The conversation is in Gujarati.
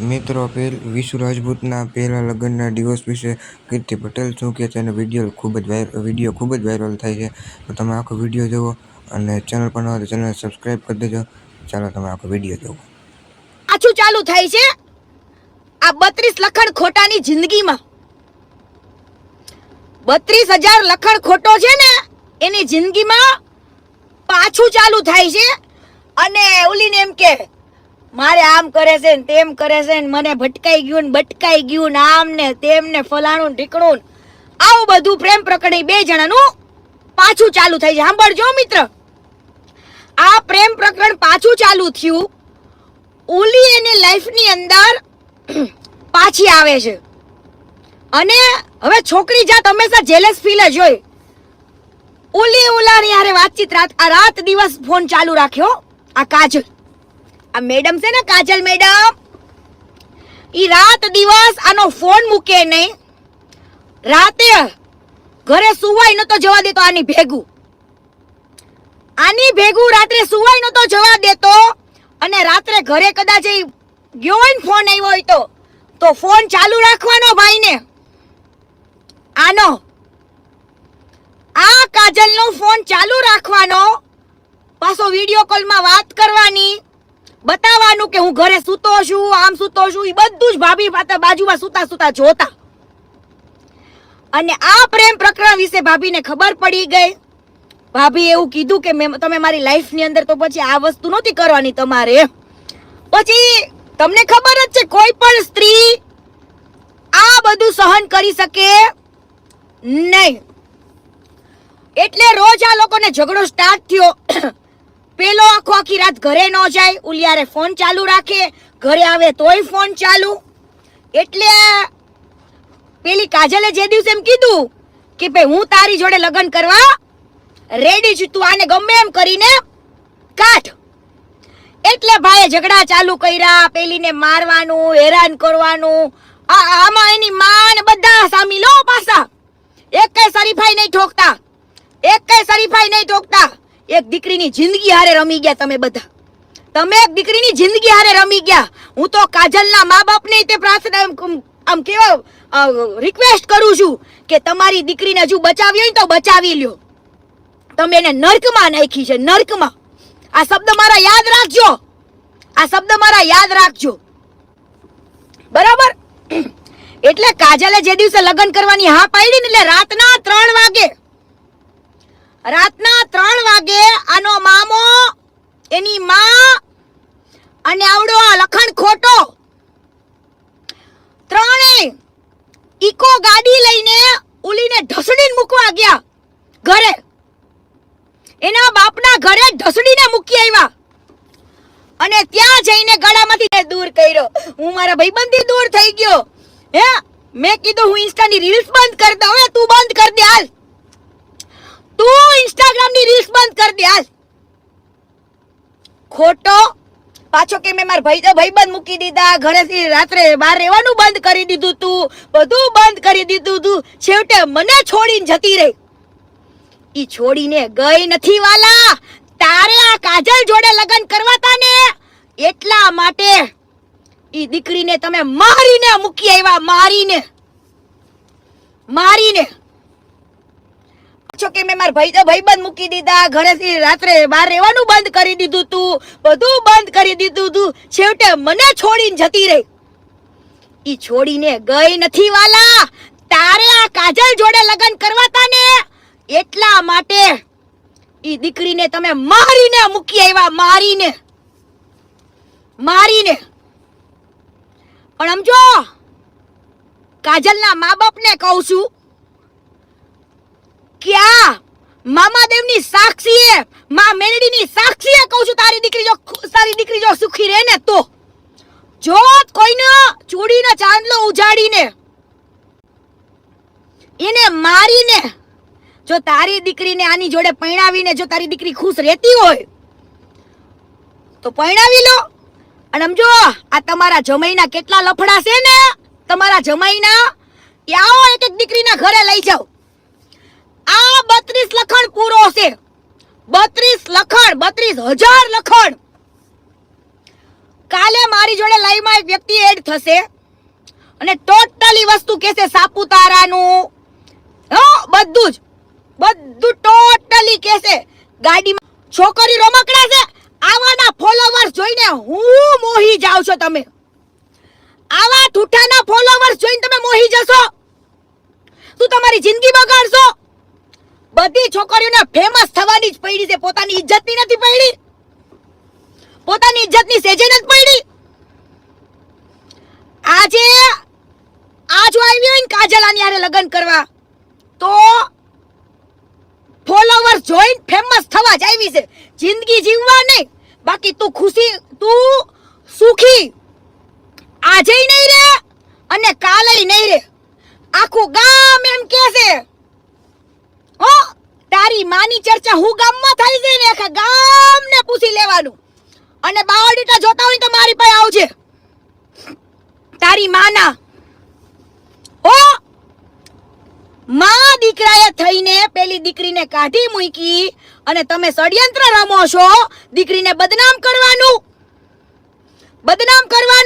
મિત્રો વિશુ રાજપૂતના પહેલા લગ્નના ડિવોર્સ વિશે કીર્તિ પટેલ શું કહે છે? અને વીડિયો ખૂબ જ વીડિયો ખૂબ જ વાયરલ થાય છે. તો તમે આખો વીડિયો જુઓ અને ચેનલ પર ન હોય તો ચેનલ સબસ્ક્રાઈબ કરી દેજો. ચાલો, તમે આખો વીડિયો જુઓ પાછું ચાલુ થાય છે? આ બત્રીસ લખણ ખોટાની જિંદગીમાં. બત્રીસ હજાર લખણ ખોટો છે ને, એની જિંદગીમાં પાછું ચાલુ થાય છે. અને ઓલીને એમ કે મારે આમ કરે છે ને તેમ કરે છે ને મને ભટકાઈ ગયું ને ભટકાઈ ગયું ને આમ ને તેમ ને ફલાણું ઢીકણું આવું બધું પ્રેમ પ્રકરણ બે જણાનું પાછું ચાલુ થાય છે સાંભળજો મિત્ર. આ પ્રેમ પ્રકરણ પાછું ચાલુ થયું. ઓલી એની લાઈફની અંદર પાછી આવે છે. અને હવે છોકરી જાત હંમેશા જેલેસ ફીલ જ હોય. ઓલી ઓલાની હારે વાતચીત રાત આ રાત દિવસ ફોન ચાલુ રાખ્યો. આ કાજલ. આ મેડમ છે ને, કાજલ મેડમ, ઈ રાત દિવસ આનો ફોન મૂકે નહીં. રાતે ઘરે સુવાય નતો જવા દેતો આની ભેગું. આની ભેગું રાત્રે સુવાય નતો જવા દેતો. અને રાત્રે ઘરે કદાચ એ ગયો હોય ને ફોન આવ્યો હોય તો તો ફોન ચાલુ રાખવાનો ભાઈને. આનો, આ કાજલનો ફોન ચાલુ રાખવાનો. પાછો વિડિયો કોલમાં વાત કરવાની. બતાવવાનું કે હું ઘરે સૂતો છું, આમ સૂતો છું એ બધું જ ભાભી બાજુમાં સૂતા સૂતા જોતા. અને આ પ્રેમ પ્રકરણ વિશે ભાભીને ખબર પડી ગઈ. ભાભી એવું કીધું કે મેં, તમે મારી લાઈફની અંદર તો પછી આ વસ્તુ નહોતી કરવાની તમારે. પછી તમને ખબર જ છે, કોઈ પણ સ્ત્રી આ બધું સહન કરી શકે નહીં. એટલે રોજ આ લોકોને ઝઘડો સ્ટાર્ટ થયો. પેલો આખો આખી રાત ઘરે ન જાય, ઉલિયારે ફોન ચાલુ રાખે, ઘરે આવે તોય ફોન ચાલુ. એટલે પેલી કાજલે જે દિવસે એમ કીધું કે ભાઈ હું તારી જોડે લગ્ન કરવા રેડી છું, તું આને ગમે એમ કરીને કાઢ. એટલે ભાઈએ ઝઘડા ચાલુ કર્યા, પેલીને મારવાનું, હેરાન કરવાનું. આ આમાં એની માં બધા સામી લો પાછા. એક કઈ શરીફાઈ નહીં ઠોકતા. એક કઈ શરીફાઈ નહીં ઠોકતા. એક દીકરીની જિંદગી હારે રમી ગયા તમે બધા. તમે એક દીકરીની જિંદગી હારે રમી ગયા. હું તો કાજલના મા બાપને તે પ્રાર્થના આમ- કેવા રિક્વેસ્ટ કરું છું કે તમારી દીકરીને હજુ બચાવી હોય તો બચાવી લ્યો. તમે એને નર્કમાં નાખી છે, નર્કમાં. આ શબ્દ મારા યાદ રાખજો. આ શબ્દ મારા યાદ રાખજો. બરાબર? એટલે કાજલે જે દિવસે લગ્ન કરવાની હા પાડી ને એટલે રાતના ત્રણ વાગે રાતના ત્રણ વાગે આનો મામો, એની માં અને આવડો આ લખણ ખોટો. ત્રણેય ઈકો ગાડી લઈને ઉલીને ઢસડીને મૂકવા ગયા ઘરે. એના બાપના ઘરે ઢસડીને મૂકી આવ્યા. અને ત્યાં જઈને ગળામાંથી દૂર કર્યો. હું મારા ભાઈબંધી દૂર થઈ ગયો. હે? મેં કીધું હું ઇન્સ્ટાની રીલ્સ બંધ કરી દઉં. તું બંધ કરી દે, હાલ. તું ઇન્સ્ટાગ્રામની રીલ્સ બંધ કરી દે હાલ. ખોટો. પાછો કે મેં મારા ભાઈ તો ભાઈબંધ મૂકી દીધા. ઘરેથી રાત્રે બહાર રહેવાનું બંધ કરી દીધું તું. બધું બંધ કરી દીધું તું. છેવટે મને છોડીને જતી રહી. ઈ છોડીને ગઈ નથી વાલા. તારે આ કાજલ જોડે લગ્ન કરવા તા ને? એટલા માટે ઈ દીકરીને તમે મારીને મૂકી આવ્યા, મારીને. મારીને. છો કે મેં મારા ભાઈ તો ભાઈબંધ મૂકી દીધા, ઘરેથી રાત્રે બહાર રહેવાનું બંધ કરી દીધું તું, બધું બંધ કરી દીધું તું. છેવટે મને છોડીને જતી રહી. ઈ છોડીને ગઈ નથી વાલા. તારે આ કાજલ જોડે લગ્ન કરવાતા ને એટલા માટે ઈ દીકરીને તમે મારીને મૂકી આવ્યા, મારીને. મારીને. પણ સમજો, કાજલના મા બાપને કહું છું ક્યાં? મામાદેવની સાક્ષીએ, મા મેરડીની સાક્ષીએ કહું છું, તારી દીકરી જો તારી દીકરી જો સુખી રહે ને તો. જો કોઈને ચૂડીનો ચાંદલો ઉજાડીને. એને મારીને જો તારી દીકરીને આની જોડે પરણાવીને જો તારી દીકરી ખુશ રહેતી હોય, તો પરણાવી લો. અને સમજો આ તમારા જમાઈના કેટલા લફડા છે ને? તમારા જમાઈના આવો એક એક દીકરીના ઘરે લઈ જાઓ. આ બત્રીસ લખણ પૂરો છે. બત્રીસ લખણ, બત્રીસ હજાર લખણ. કાલે મારી જોડે લાઈવમાં એક વ્યક્તિ એડ થશે. અને ટોટલી વસ્તુ કહેશે સાપુતારાનું. બધું જ. બધું ટોટલી કહેશે. ગાડીમાં છોકરી રમકડા છે. આવાના ફોલોવર્સ જોઈને હું મોહી જાવ છો તમે. આવા ઠૂઠાના ફોલોવર્સ જોઈને તમે મોહી જશો. તું તમારી જિંદગી બગાડશો. બધી છોકરીઓને ફેમસ થવાની જ પડી છે. પોતાની ઇજ્જતની નથી પડી પોતાની ઇજ્જતની સેજે નથી પડી આજે આ જો આવી હોય ને કાજલ આની હારે લગ્ન કરવા, તો ફોલોવર્સ જોઈન ફેમસ થવા જ આવી છે. જિંદગી જીવવા નહીં. બાકી તું ખુશી, તું સુખી. આજે નહીં રે અને કાલે નહીં રે. આખું ગામ એમ કે છે. હો, તારી માની ચર્ચા હું ગામમાં થઈ છે ને આખા ગામને પૂછી લેવાનું. અને બાવડીટા જોતા હોય તો મારી પાસે આવજે. તારી માના. ઓ માં દીકરાએ થઈને પેલી દીકરીને કાઢી મૂકી અને તમે ષડયંત્ર રમો છો, દીકરીને બદનામ કરવાનું. બદનામ કરવા